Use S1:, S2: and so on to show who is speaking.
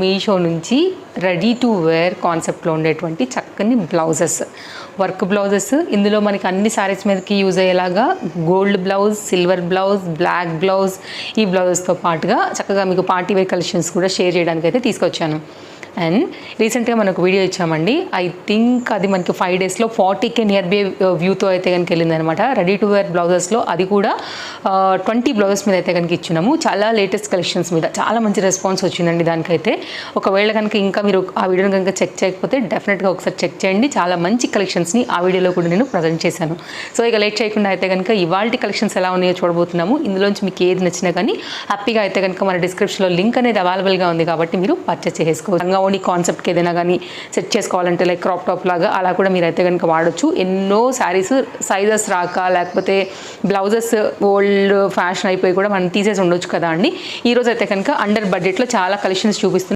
S1: మీషో నుంచి ready to wear కాన్సెప్ట్లో ఉండేటువంటి చక్కని బ్లౌజెస్. Work blouses. ఇందులో మనకి అన్ని శారీస్ మీదకి యూజ్ అయ్యేలాగా gold blouse silver blouse black blouse ఈ బ్లౌజెస్తో పాటుగా చక్కగా మీకు పార్టీ వేర్ కలెక్షన్స్ కూడా షేర్ చేయడానికి అయితే తీసుకొచ్చాను. అండ్ రీసెంట్గా మనకు వీడియో ఇచ్చామండి. ఐ థింక్ అది మనకి ఫైవ్ డేస్లో ఫార్టీ కే నియర్ బై వ్యూతో అయితే కనుక వెళ్ళింది అనమాట రెడీ టు వేర్ బ్లౌజెస్లో అది కూడా uh, ట్వంటీ బ్లౌజెస్ మీద అయితే కనుక ఇచ్చినాము. చాలా లేటెస్ట్ కలెక్షన్స్ మీద. చాలా మంచి రెస్పాన్స్ వచ్చిందండి దానికైతే. ఒకవేళ కనుక ఇంకా మీరు ఆ వీడియోని కనుక చెక్ చేయకపోతే డెఫినెట్గా ఒకసారి చెక్ చేయండి. చాలా మంచి కలెక్షన్స్ని ఆ వీడియోలో కూడా నేను ప్రజెంట్ చేశాను. సో ఇక లేట్ చేయకుండా అయితే కనుక ఇవాళ కలెక్షన్స్ ఎలా ఉన్నాయో చూడబోతున్నాము. ఇందులోంచి మీకు ఏది నచ్చినా కానీ హ్యాపీగా అయితే కనుక మన డిస్క్రిప్షన్లో లింక్ అనేది అవైలబుల్గా ఉంది కాబట్టి మీరు పర్చేస్ చేసుకోవచ్చు. ఓన్లీ కాన్సెప్ట్కి ఏదైనా కానీ సెట్ చేసుకోవాలంటే లైక్ క్రాప్ టాప్ లాగా అలా కూడా మీరు అయితే కనుక వాడచ్చు. ఎన్నో శారీస్ సైజెస్ రాక లేకపోతే బ్లౌజెస్ ఓల్డ్ ఫ్యాషన్ అయిపోయి కూడా మనం తీసేసి ఉండొచ్చు కదా అండి. ఈ రోజు అయితే కనుక అండర్ బడ్జెట్లో చాలా కలెక్షన్స్ చూపిస్తుంది